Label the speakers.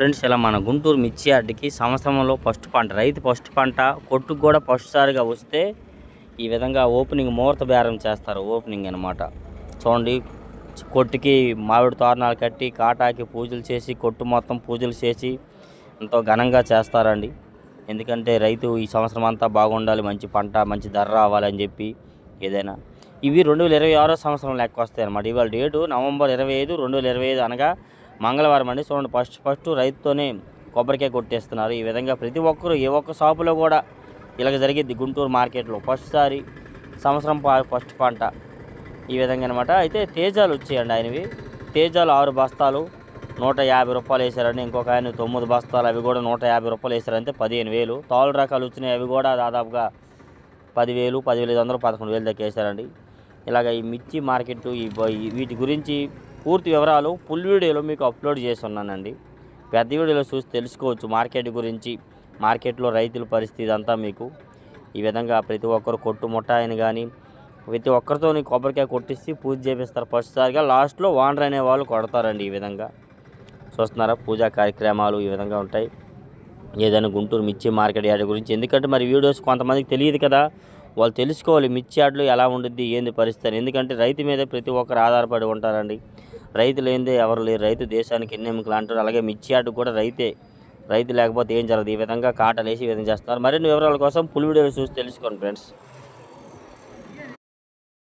Speaker 1: Friends ఇలా మన గుంటూరు మిర్చి యార్డ్కి సంవత్సరంలో ఫస్ట్ పంట రైతు ఫస్ట్ పంట కొట్టుకు కూడా ఫస్ట్ సారిగా వస్తే ఈ విధంగా ఓపెనింగ్ ముహూర్త బేరం చేస్తారు ఓపెనింగ్ అనమాట చూడండి కొట్టుకి మామిడి తోరణాలు కట్టి కాటాకి పూజలు చేసి కొట్టు మొత్తం పూజలు చేసి ఎంతో ఘనంగా చేస్తారండి. ఎందుకంటే రైతు ఈ సంవత్సరం అంతా బాగుండాలి మంచి పంట మంచి ధర రావాలని చెప్పి ఏదైనా. ఇవి రెండు వేల ఇరవై ఆరో సంవత్సరం లెక్క వస్తాయి అనమాట ఇవాళ డేటు నవంబర్ ఇరవై ఐదు రెండు వేల ఇరవై ఐదు అనగా మంగళవారం అండి. చూడండి ఫస్ట్ ఫస్ట్ రైతుతోనే కొబ్బరికాయ కొట్టేస్తున్నారు. ఈ విధంగా ప్రతి ఒక్కరు ఏ ఒక్క షాపులో కూడా ఇలాగ జరిగింది గుంటూరు మార్కెట్లో. ఫస్ట్ సారి సంవత్సరం ఫస్ట్ పంట. ఈ విధంగా అనమాట అయితే తేజాలు వచ్చాయండి ఆయనవి. తేజాలు ఆరు బస్తాలు నూట యాభై రూపాయలు వేసారండి. ఇంకొక ఆయన తొమ్మిది బస్తాలు అవి కూడా నూట యాభై రూపాయలు వేసారంటే పదిహేను వేలు. తోలు రకాలు వచ్చినాయి అవి కూడా దాదాపుగా పదివేలు పదివేల ఐదు వందలు పదకొండు వేలు దాకా వేసారండి. ఇలాగ ఈ మిర్చి మార్కెట్ ఈ వీటి గురించి పూర్తి వివరాలు ఫుల్ వీడియోలో మీకు అప్లోడ్ చేసి ఉన్నానండి పెద్ద వీడియోలో చూసి తెలుసుకోవచ్చు మార్కెట్ గురించి మార్కెట్లో రైతుల పరిస్థితి అంతా మీకు. ఈ విధంగా ప్రతి ఒక్కరు కొట్టు ముట్టాయని కానీ ప్రతి ఒక్కరితో కొబ్బరికాయ కొట్టిస్తే పూజ చేపిస్తారు. ఫస్ట్సారిగా లాస్ట్లో వానర్ అనే వాళ్ళు కొడతారండి ఈ విధంగా. చూస్తున్నారా? పూజా కార్యక్రమాలు ఈ విధంగా ఉంటాయి. ఏదైనా గుంటూరు మిర్చి మార్కెట్ యార్డ్ గురించి. ఎందుకంటే మరి వీడియోస్ కొంతమందికి తెలియదు కదా. వాళ్ళు తెలుసుకోవాలి మిర్చి యార్డ్లో ఎలా ఉండుద్ది ఏంది పరిస్థితి అని. ఎందుకంటే రైతు మీద ప్రతి ఒక్కరు ఆధారపడి ఉంటారండి. రైతు లేనిదే ఎవరు లేరు. రైతు దేశానికి ఎన్నెముకలు అంటారు? అలాగే మిర్చి యార్డు కూడా రైతే. రైతు లేకపోతే ఏం జరగదు. ఈ విధంగా కాటలేసి ఈ విధంగా చేస్తున్నారు. మరిన్ని వివరాల కోసం పులి వీడియోలు చూసి తెలుసుకోండి ఫ్రెండ్స్.